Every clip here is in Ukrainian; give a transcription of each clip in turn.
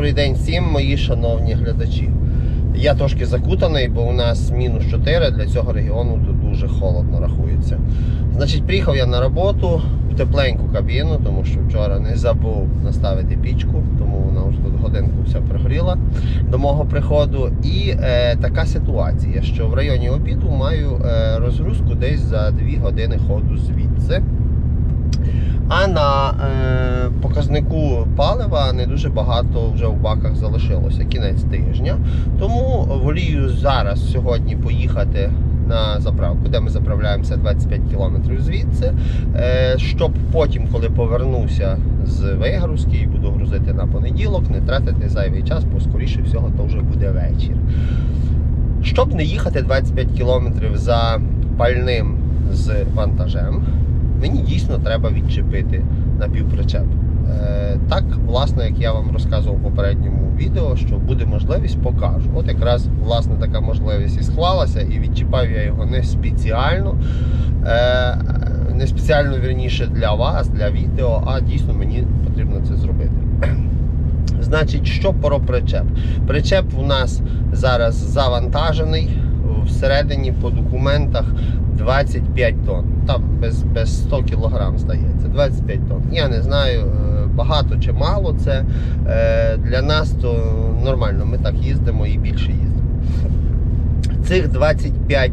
Добрий день всім, мої шановні глядачі. Я трошки закутаний, бо у нас мінус 4, для цього регіону тут дуже холодно рахується. Значить, приїхав я на роботу в тепленьку кабіну, тому що вчора не забув наставити пічку, тому вона вже тут годинку вся пригоріла до мого приходу. І е, така ситуація, що в районі обіду маю е, розгрузку десь за 2 години ходу звідси. А на е, показнику палива не дуже багато вже в баках залишилося кінець тижня. Тому волію зараз сьогодні поїхати на заправку, де ми заправляємося 25 кілометрів звідси, е, щоб потім, коли повернуся з вигрузки і буду грузити на понеділок, не тратити зайвий час, бо скоріше всього то вже буде вечір. Щоб не їхати 25 кілометрів за пальним з вантажем, мені дійсно треба відчепити напівпричеп. Е, так, власне, як я вам розказував в попередньому відео, що буде можливість, покажу. От якраз власне така можливість і склалася, і відчіпав я його не спеціально, е, не спеціально вірніше для вас, для відео, а дійсно мені потрібно це зробити. Значить, що про причеп? Причеп у нас зараз завантажений всередині по документах 25 тонн. Там без, без 100 кг здається, 25 тонн. Я не знаю, е, багато чи мало це. Е, Для нас то нормально, ми так їздимо і більше їздимо. Цих 25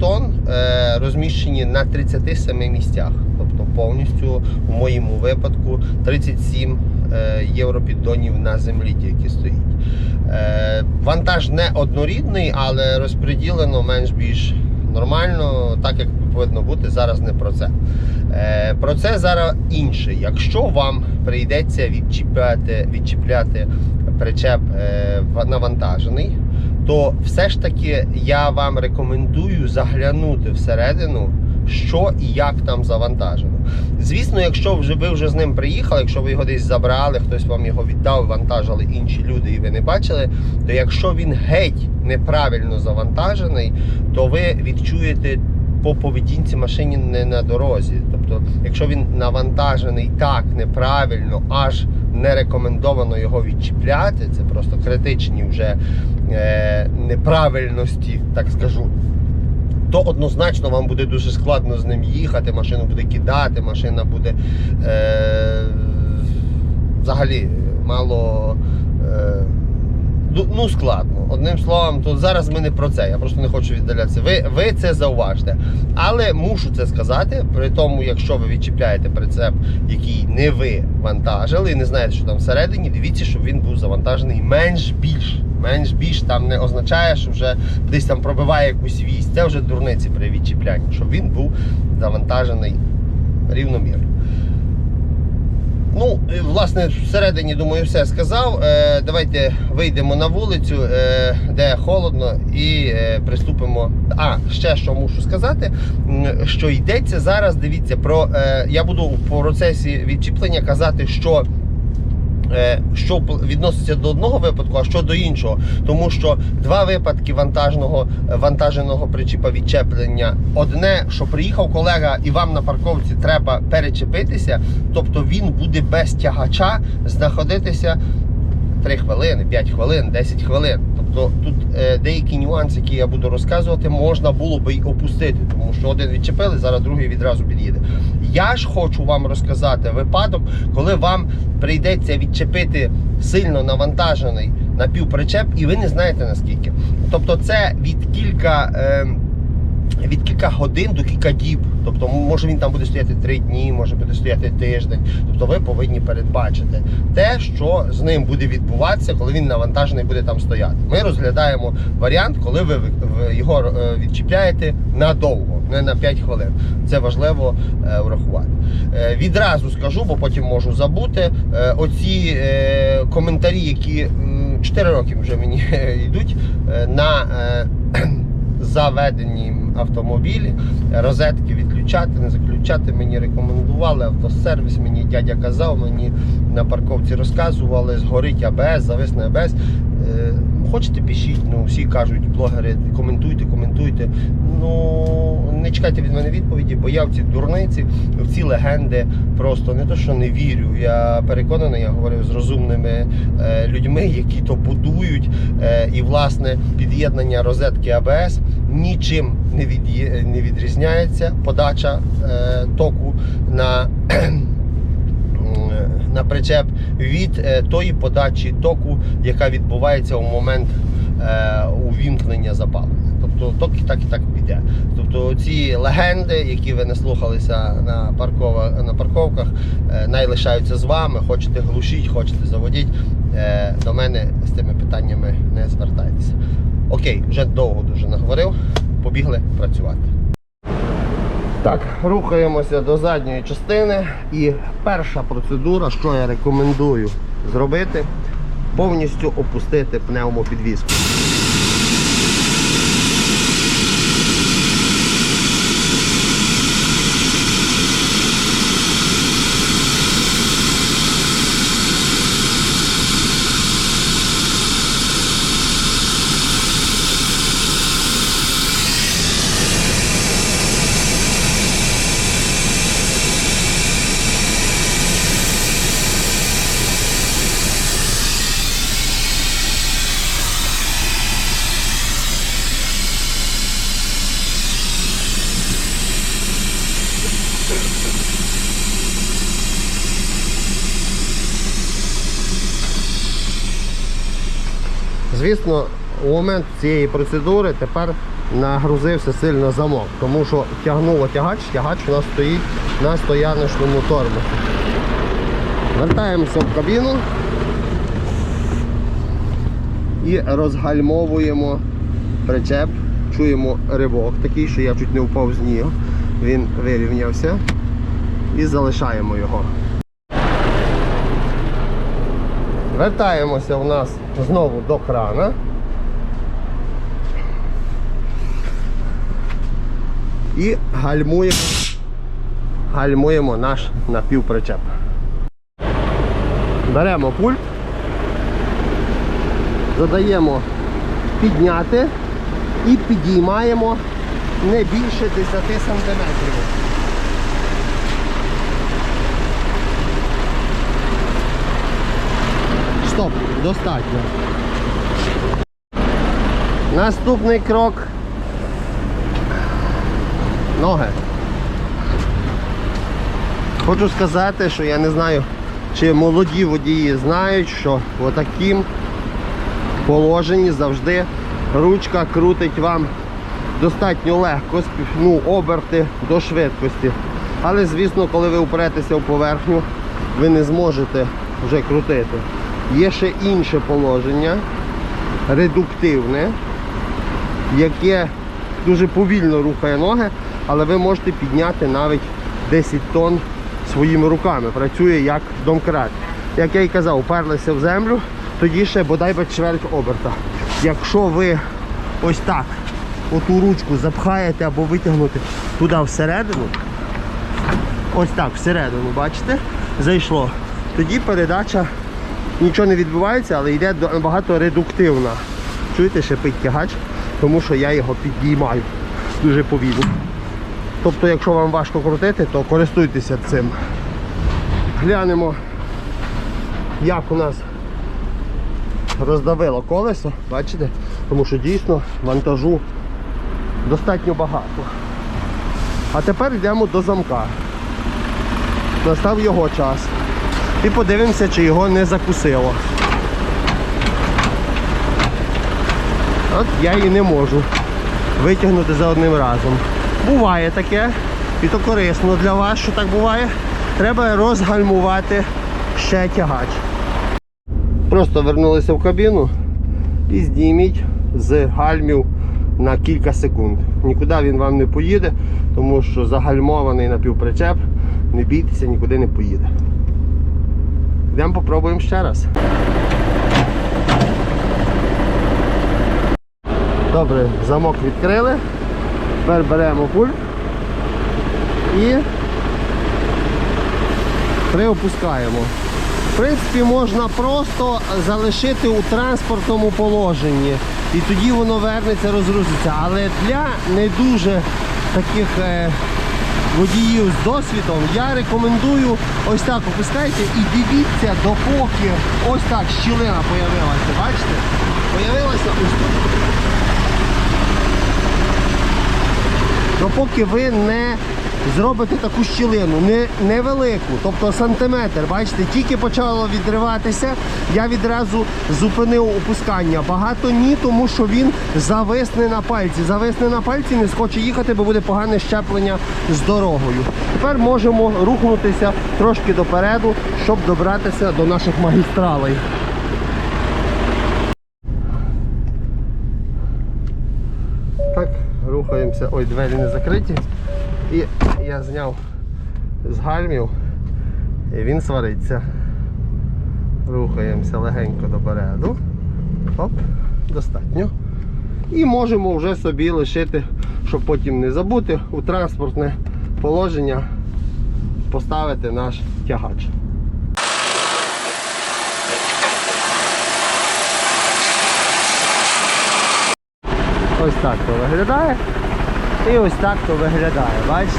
тонн е, розміщені на 37 місцях. Тобто повністю у моєму випадку 37 е, європіддонів на землі тільки стоїть. Вантаж не однорідний, але розподілено менш-більш нормально, так як повинно бути. Зараз не про це. Е, Про це зараз інше. Якщо вам прийдеться відчіпляти, відчіпляти причеп е, навантажений, то все ж таки я вам рекомендую заглянути всередину, що і як там завантажено. Звісно, якщо вже ви вже з ним приїхали, якщо ви його десь забрали, хтось вам його віддав, вантажили інші люди, і ви не бачили, то якщо він геть неправильно завантажений, то ви відчуєте по поведінці машині не на дорозі. Тобто, якщо він навантажений так неправильно, аж не рекомендовано його відчіпляти, це просто критичні вже е, неправильності, так скажу. То однозначно вам буде дуже складно з ним їхати, машину буде кидати, машина буде е, взагалі мало. Е, ну- ну, складно. Одним словом, то зараз ми не про це. Я просто не хочу віддалятися. Ви, ви це зауважте. Але мушу це сказати. При тому, якщо ви відчіпляєте прицеп, який не ви вантажили, і не знаєте, що там всередині, дивіться, щоб він був завантажений менш більш. Менш більш там не означає, що вже десь там пробиває якусь вісь. Це вже дурниці при відчіплянні, щоб він був завантажений рівномірно. Ну, власне, всередині, думаю, все сказав. Е, давайте вийдемо на вулицю, е, де холодно, і е, приступимо. А, ще що мушу сказати, що йдеться зараз. Дивіться, про я буду в процесі відчіплення казати, що. Е, Що відноситься до одного випадку, а що до іншого, тому що два випадки вантажного вантаженого причіпа відчеплення. Одне, що приїхав колега, і вам на парковці треба перечепитися, тобто він буде без тягача знаходитися 3 хвилини, 5 хвилин, 10 хвилин. Тобто тут е, деякі нюанси, які я буду розказувати, можна було би й опустити, тому що один відчепили, зараз другий відразу під'їде. Я ж хочу вам розказати випадок, коли вам прийдеться відчепити сильно навантажений напівпричеп, і ви не знаєте наскільки. Тобто, це від кілька. Е, від кілька годин до кілька діб. Тобто, може він там буде стояти три дні, може буде стояти тиждень. Тобто ви повинні передбачити те, що з ним буде відбуватися, коли він навантажений буде там стояти. Ми розглядаємо варіант, коли ви його е, відчіпляєте надовго, не на 5 хвилин. Це важливо е, врахувати. Е, Відразу скажу, бо потім можу забути. Оці коментарі, які 4 роки вже мені йдуть на. е, автомобілі, розетки відключати, не заключати. Мені рекомендували автосервіс, мені дядя казав, мені на парковці розказували, згорить АБС, зависне АБС. Е, хочете пишіть, ну всі кажуть, блогери, коментуйте, коментуйте. Ну не чекайте від мене відповіді, бо я в ці дурниці, в ці легенди просто не то, що не вірю. Я переконаний, я говорив з розумними е, людьми, які то будують. Е, і власне під'єднання розетки АБС нічим не, від'є- не відрізняється. Подача е, току на на причеп від е, тої подачі току, яка відбувається у момент е, увімкнення запалення. Тобто ток і так і так піде. Тобто ці легенди, які ви не слухалися на, паркова, на парковках, е, най лишаються з вами. Хочете глушіть, хочете заводіть. Е, до мене з тими питаннями не звертайтеся. Окей, вже довго дуже наговорив. Побігли працювати. Так, рухаємося до задньої частини. І перша процедура, що я рекомендую зробити, повністю опустити пневмопідвіску. Звісно, у момент цієї процедури тепер нагрузився сильно замок, тому що тягнуло тягач, тягач у нас стоїть на стояночному тормозі. Вертаємося в кабіну і розгальмовуємо причеп. Чуємо ривок такий, що я чуть не впав з нього. Він вирівнявся і залишаємо його. Вертаємося у нас знову до крана. І гальмуємо, гальмуємо наш напівпричеп. Беремо пульт, задаємо підняти і підіймаємо не більше 10 сантиметрів. Стоп, достатньо. Наступний крок. Ноги. Хочу сказати, що я не знаю, чи молоді водії знають, що в таким положенні завжди ручка крутить вам достатньо легко, ну, оберти до швидкості. Але, звісно, коли ви упретеся в поверхню, ви не зможете вже крутити. Є ще інше положення, редуктивне, яке дуже повільно рухає ноги, але ви можете підняти навіть 10 тонн своїми руками. Працює як домкрат. Як я і казав, уперлися в землю, тоді ще бодай би чверть оберта. Якщо ви ось так оту ручку запхаєте або витягнути туди всередину, ось так всередину, бачите, зайшло. Тоді передача нічого не відбувається, але йде набагато редуктивна. Чуєте, шипить тягач, тому що я його підіймаю дуже повільно. Тобто, якщо вам важко крутити, то користуйтеся цим. Глянемо, як у нас роздавило колесо, бачите? Тому що дійсно вантажу достатньо багато. А тепер йдемо до замка. Настав його час. І подивимося, чи його не закусило. От я її не можу витягнути за одним разом. Буває таке, і то корисно для вас, що так буває. Треба розгальмувати ще тягач. Просто вернулися в кабіну і здійміть з гальмів на кілька секунд. Нікуди він вам не поїде, тому що загальмований напівпричеп, не бійтеся, нікуди не поїде. Йдемо попробуємо ще раз. Добре, замок відкрили. Тепер беремо пульт і приопускаємо. В принципі, можна просто залишити у транспортному положенні. І тоді воно вернеться, розгрузиться. Але для не дуже таких е, водіїв з досвідом я рекомендую ось так опускайте і дивіться, допоки ось так щілина появилася. Бачите? Появилася ось тут. допоки ви не зробите таку щілину, не, невелику, тобто сантиметр, бачите, тільки почало відриватися, я відразу зупинив опускання. Багато ні, тому що він зависне на пальці. Зависне на пальці, не схоче їхати, бо буде погане щеплення з дорогою. Тепер можемо рухнутися трошки допереду, щоб добратися до наших магістралей. Так, рухаємося. Ой, двері не закриті. І я зняв з гальмів. І він свариться. Рухаємося легенько допереду. Оп, достатньо. І можемо вже собі лишити, щоб потім не забути, у транспортне положення поставити наш тягач. Ось так то виглядає. І ось так то виглядає, бачите?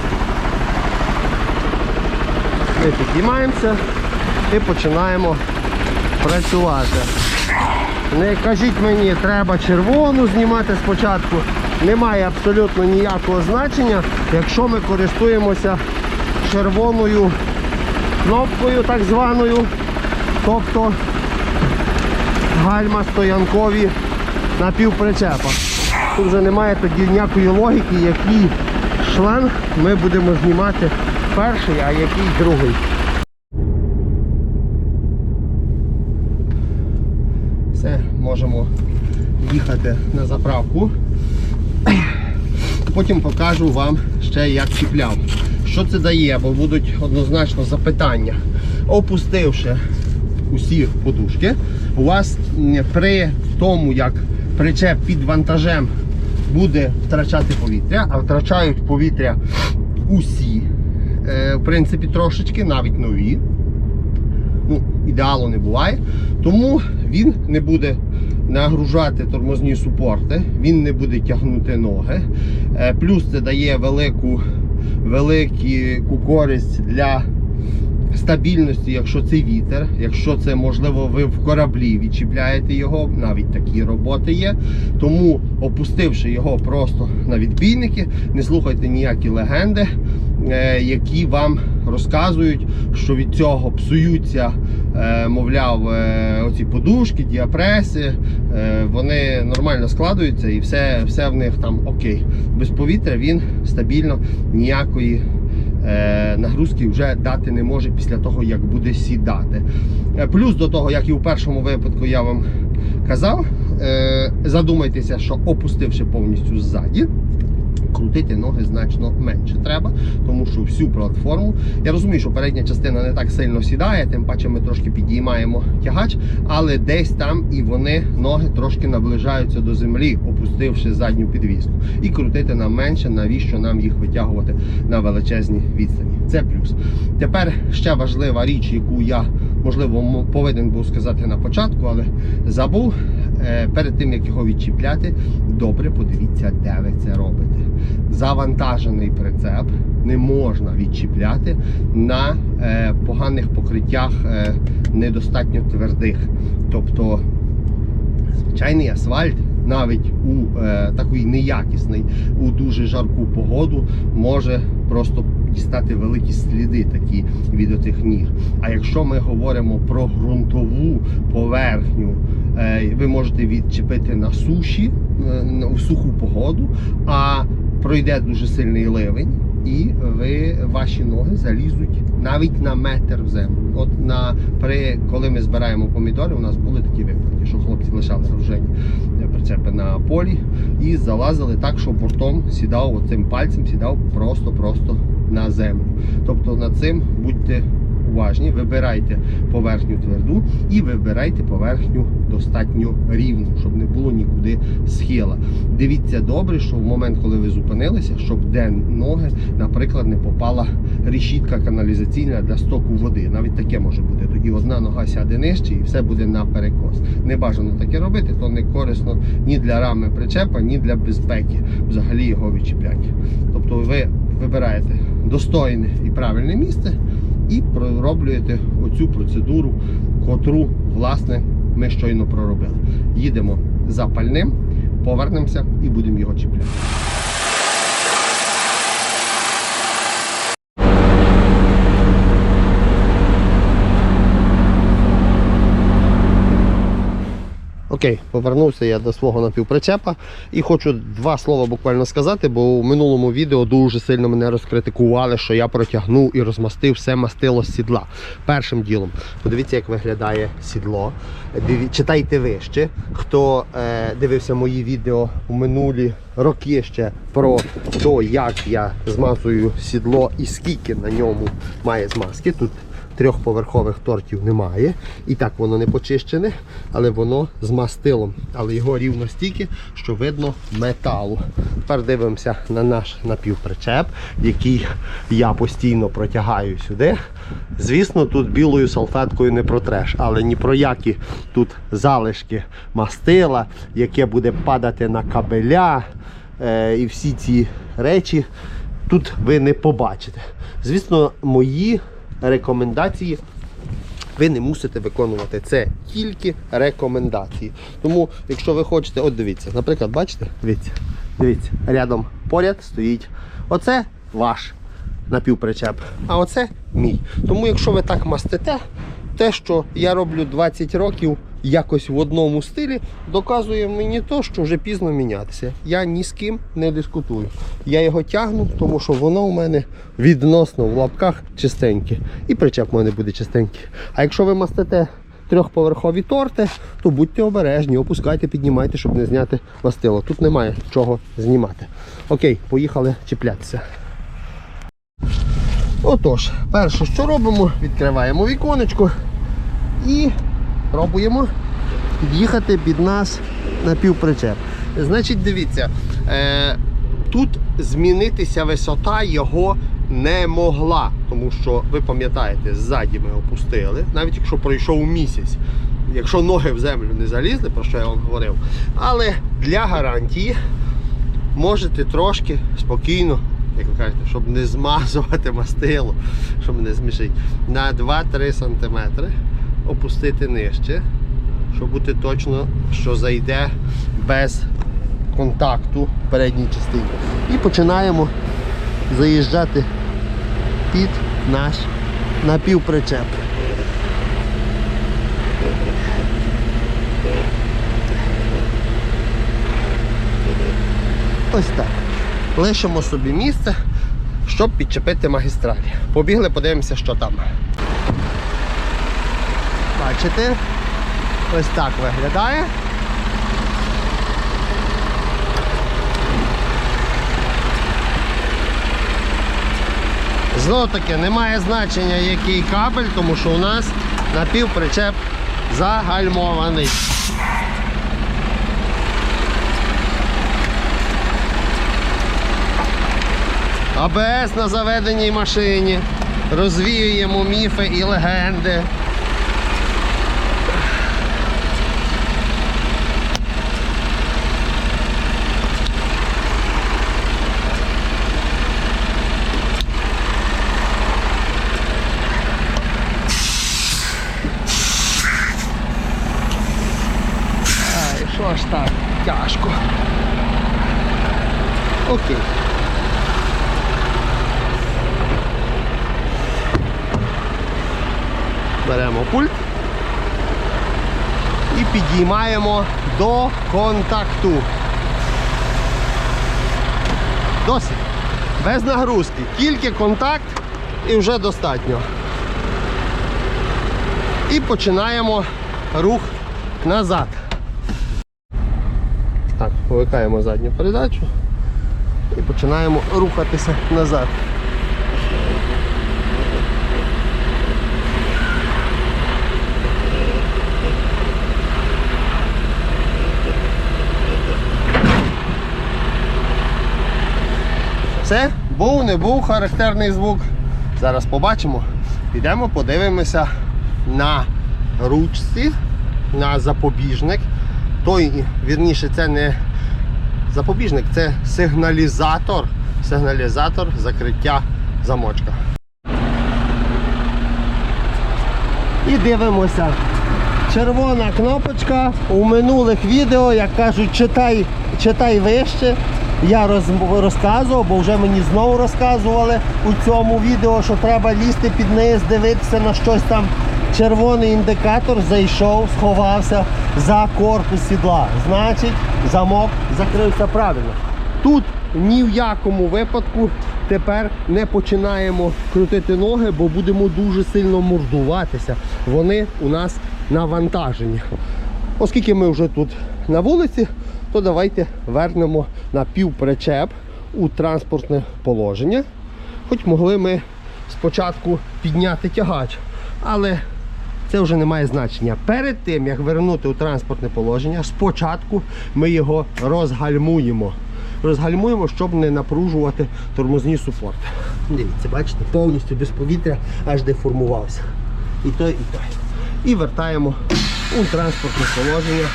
Ми підіймаємося і починаємо працювати. Не кажіть мені, треба червону знімати спочатку. Немає абсолютно ніякого значення, якщо ми користуємося червоною кнопкою так званою. Тобто гальма стоянкові на півпричепа. Тут вже немає тоді ніякої логіки, який шланг ми будемо знімати перший, а який другий. Все, можемо їхати на заправку. Потім покажу вам ще як чіпляв. Що це дає, бо будуть однозначно запитання. Опустивши усі подушки, у вас при тому, як причеп під вантажем буде втрачати повітря, а втрачають повітря усі, е, в принципі, трошечки, навіть нові. Ну, ідеалу не буває. Тому він не буде нагружати тормозні супорти, він не буде тягнути ноги. Е, Плюс це дає велику, велику користь для стабільності, якщо це вітер, якщо це можливо ви в кораблі відчіпляєте його, навіть такі роботи є. Тому опустивши його просто на відбійники, не слухайте ніякі легенди, е, які вам розказують, що від цього псуються, е, мовляв, е, оці подушки, діапреси, вони нормально складуються і все, все в них там окей. Без повітря він стабільно ніякої нагрузки вже дати не може після того, як буде сідати. Е, Плюс до того, як і у першому випадку я вам казав, е, задумайтеся, що опустивши повністю ззаді. Крутити ноги значно менше треба, тому що всю платформу. Я розумію, що передня частина не так сильно сідає, тим паче ми трошки підіймаємо тягач, але десь там і вони ноги трошки наближаються до землі, опустивши задню підвіску. І крутити нам менше, навіщо нам їх витягувати на величезні відстані. Це плюс. Тепер ще важлива річ, яку я можливо повинен був сказати на початку, але забув. Е, Перед тим як його відчіпляти, добре подивіться, де ви це робите. Завантажений прицеп не можна відчіпляти на е, поганих покриттях е, недостатньо твердих. Тобто звичайний асфальт, навіть у е, такий неякісний, у дуже жарку погоду, може просто дістати великі сліди такі від отих ніг. А якщо ми говоримо про ґрунтову поверхню, е, ви можете відчепити на суші е, в суху погоду, а пройде дуже сильний ливень. І ви ваші ноги залізуть навіть на метр в землю. От на при коли ми збираємо помідори, у нас були такі випадки, що хлопці лишали гружені прицепи на полі і залазили так, що бортом сідав оцим пальцем, сідав просто-просто на землю. Тобто над цим будьте уважні, вибирайте поверхню тверду і вибирайте поверхню достатньо рівну, щоб не було нікуди схила. Дивіться добре, що в момент, коли ви зупинилися, щоб де ноги, наприклад, не попала решітка каналізаційна для стоку води. Навіть таке може бути. Тоді одна нога сяде нижче і все буде на перекос. Не бажано таке робити, то не корисно ні для рами причепа, ні для безпеки, взагалі його відчіпляння. Тобто ви вибираєте достойне і правильне місце і пророблюєте оцю процедуру, котру, власне, ми щойно проробили. Їдемо за пальним, повернемося і будемо його чіпляти. Окей, повернувся я до свого напівпричепа і хочу два слова буквально сказати, бо у минулому відео дуже сильно мене розкритикували, що я протягнув і розмастив все мастило з сідла. Першим ділом, подивіться, як виглядає сідло. Диві... Читайте вище. Хто е, дивився мої відео у минулі роки ще про те, як я змазую сідло і скільки на ньому має змазки. Тут трьохповерхових тортів немає. І так воно не почищене, але воно з мастилом. Але його рівно стільки, що видно металу. Тепер дивимося на наш напівпричеп, який я постійно протягаю сюди. Звісно, тут білою салфеткою не протреш, але ні про які тут залишки мастила, яке буде падати на кабеля е, і всі ці речі тут ви не побачите. Звісно, мої рекомендації. Ви не мусите виконувати це тільки рекомендації. Тому, якщо ви хочете, от дивіться, наприклад, бачите, дивіться, дивіться, рядом поряд стоїть. Оце ваш напівпричеп, а оце мій. Тому, якщо ви так мастите, те, що я роблю 20 років якось в одному стилі, доказує мені то, що вже пізно мінятися. Я ні з ким не дискутую. Я його тягну, тому що воно у мене відносно в лапках чистеньке. І причеп у мене буде чистенький. А якщо ви мастите трьохповерхові торти, то будьте обережні, опускайте, піднімайте, щоб не зняти мастило. Тут немає чого знімати. Окей, поїхали чіплятися. Отож, перше, що робимо, відкриваємо віконечко і пробуємо під'їхати під нас на півпричеп. Значить, дивіться, е, тут змінитися висота його не могла, тому що ви пам'ятаєте, ззаді ми опустили, навіть якщо пройшов місяць, якщо ноги в землю не залізли, про що я вам говорив. Але для гарантії можете трошки спокійно, як ви кажете, щоб не змазувати мастило, щоб не змішити, на 2-3 см опустити нижче, щоб бути точно, що зайде без контакту передній частині. І починаємо заїжджати під наш напівпричеп. Ось так. Лишимо собі місце, щоб підчепити магістралі. Побігли, подивимося, що там. Бачите? Ось так виглядає. Знову таки немає значення який кабель, тому що у нас напівпричеп загальмований. АБС на заведеній машині. Розвіюємо міфи і легенди. Ай, що ж так тяжко. Окей. Беремо пульт і підіймаємо до контакту. Досить. Без нагрузки. Тільки контакт і вже достатньо. І починаємо рух назад. Так, повикаємо задню передачу і починаємо рухатися назад. Це був, не був характерний звук. Зараз побачимо. Підемо, подивимося на ручці, на запобіжник. Той, вірніше, це не запобіжник, це сигналізатор. Сигналізатор закриття замочка. І дивимося. Червона кнопочка у минулих відео, як кажуть, читай, читай вище. Я роз, розказував, бо вже мені знову розказували у цьому відео, що треба лізти під низ, дивитися на щось там. Червоний індикатор зайшов, сховався за корпус сідла. Значить, замок закрився правильно. Тут ні в якому випадку тепер не починаємо крутити ноги, бо будемо дуже сильно мордуватися. Вони у нас навантажені. Оскільки ми вже тут на вулиці, то давайте вернемо на півпричеп у транспортне положення. Хоч могли ми спочатку підняти тягач, але це вже не має значення. Перед тим, як вернути у транспортне положення, спочатку ми його розгальмуємо. Розгальмуємо, щоб не напружувати тормозні супорти. Дивіться, бачите, повністю без повітря аж деформувався. І той, і той. І вертаємо у транспортне положення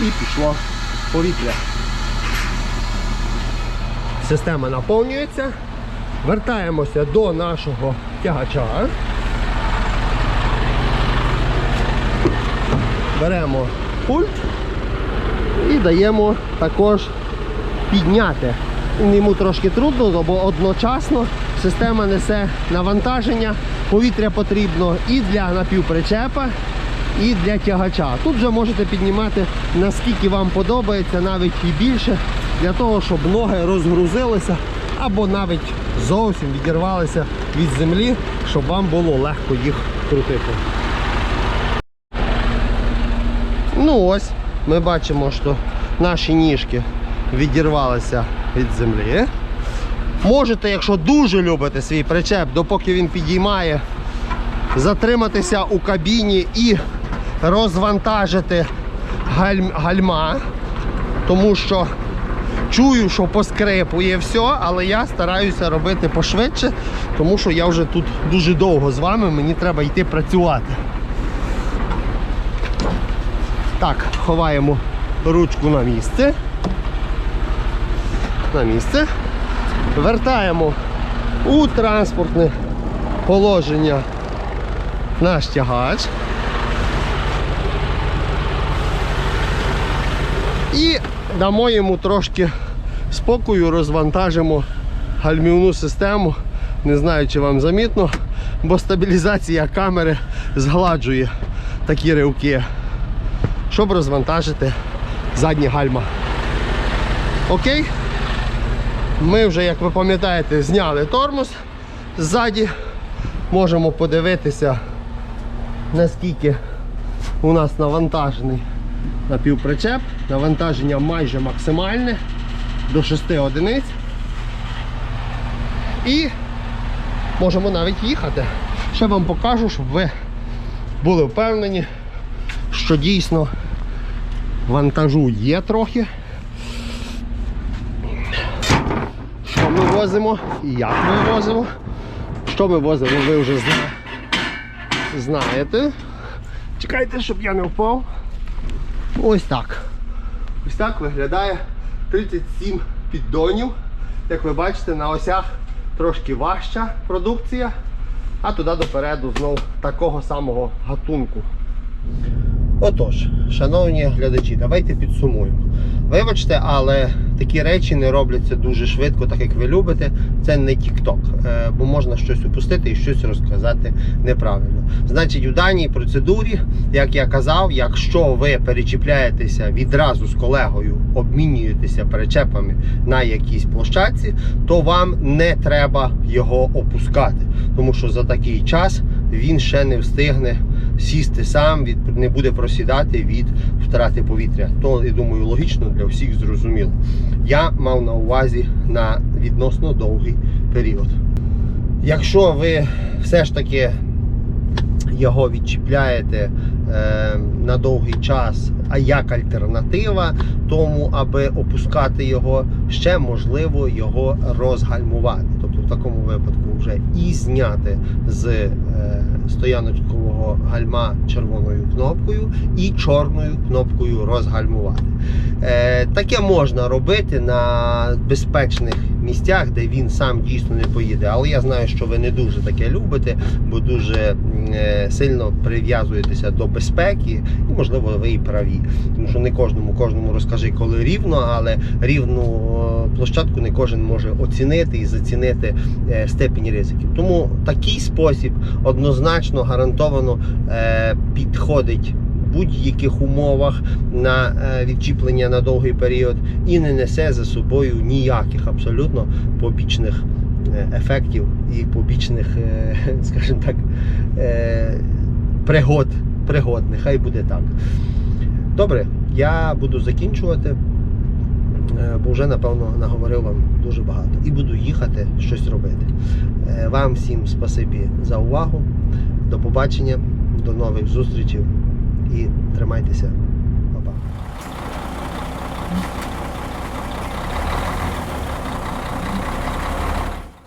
і пішло повітря. Система наповнюється. Вертаємося до нашого тягача. Беремо пульт і даємо також підняти. Йому трошки трудно, бо одночасно система несе навантаження, повітря потрібно і для напівпричепа, і для тягача. Тут вже можете піднімати наскільки вам подобається, навіть і більше, для того, щоб ноги розгрузилися або навіть зовсім відірвалися від землі, щоб вам було легко їх крутити. Ну ось, ми бачимо, що наші ніжки відірвалися від землі. Можете, якщо дуже любите свій причеп, допоки він підіймає, затриматися у кабіні і розвантажити галь- гальма, тому що чую, що поскрипує все, але я стараюся робити пошвидше, тому що я вже тут дуже довго з вами, мені треба йти працювати. Так, ховаємо ручку на місце. На місце. Вертаємо у транспортне положення наш тягач. І дамо йому трошки спокою, розвантажимо гальмівну систему. Не знаю, чи вам замітно, бо стабілізація камери згладжує такі ривки щоб розвантажити задні гальма. Окей? Ми вже, як ви пам'ятаєте, зняли тормоз ззаді. Можемо подивитися, наскільки у нас навантажений напівпричеп. Навантаження майже максимальне до 6 одиниць. І можемо навіть їхати. Ще вам покажу, щоб ви були впевнені, що дійсно вантажу є трохи. Що ми возимо і як ми возимо. Що ми возимо, ви вже знаєте. Чекайте, щоб я не впав. Ось так. Ось так виглядає 37 піддонів. Як ви бачите, на осях трошки важча продукція, а туди допереду знов такого самого гатунку. Отож, шановні глядачі, давайте підсумуємо. Вибачте, але такі речі не робляться дуже швидко, так як ви любите. Це не TikTok, е, бо можна щось упустити і щось розказати неправильно. Значить, у даній процедурі, як я казав, якщо ви перечіпляєтеся відразу з колегою, обмінюєтеся перечепами на якійсь площадці, то вам не треба його опускати, тому що за такий час він ще не встигне сісти сам, від, не буде просідати від втрати повітря. То, я думаю, логічно для всіх зрозуміло. Я мав на увазі на відносно довгий період. Якщо ви все ж таки його відчіпляєте е, на довгий час, а як альтернатива тому, аби опускати його, ще можливо його розгальмувати. Тобто в такому випадку вже і зняти з е, стояночкового гальма червоною кнопкою і чорною кнопкою розгальмувати. Е, таке можна робити на безпечних місцях, де він сам дійсно не поїде. Але я знаю, що ви не дуже таке любите, бо дуже е, сильно прив'язуєтеся до безпеки, і можливо ви і праві. Тому що не кожному кожному розкажи, коли рівно, але рівну площадку не кожен може оцінити і зацінити степінь ризиків. Тому такий спосіб однозначно гарантовано е, підходить в будь-яких умовах на е, відчіплення на довгий період і не несе за собою ніяких абсолютно побічних е, ефектів і побічних, е, скажімо так, е, пригод. Пригод, нехай буде так. Добре, я буду закінчувати, бо вже напевно наговорив вам дуже багато. І буду їхати щось робити. Е, Вам всім спасибі за увагу. До побачення, до нових зустрічей і тримайтеся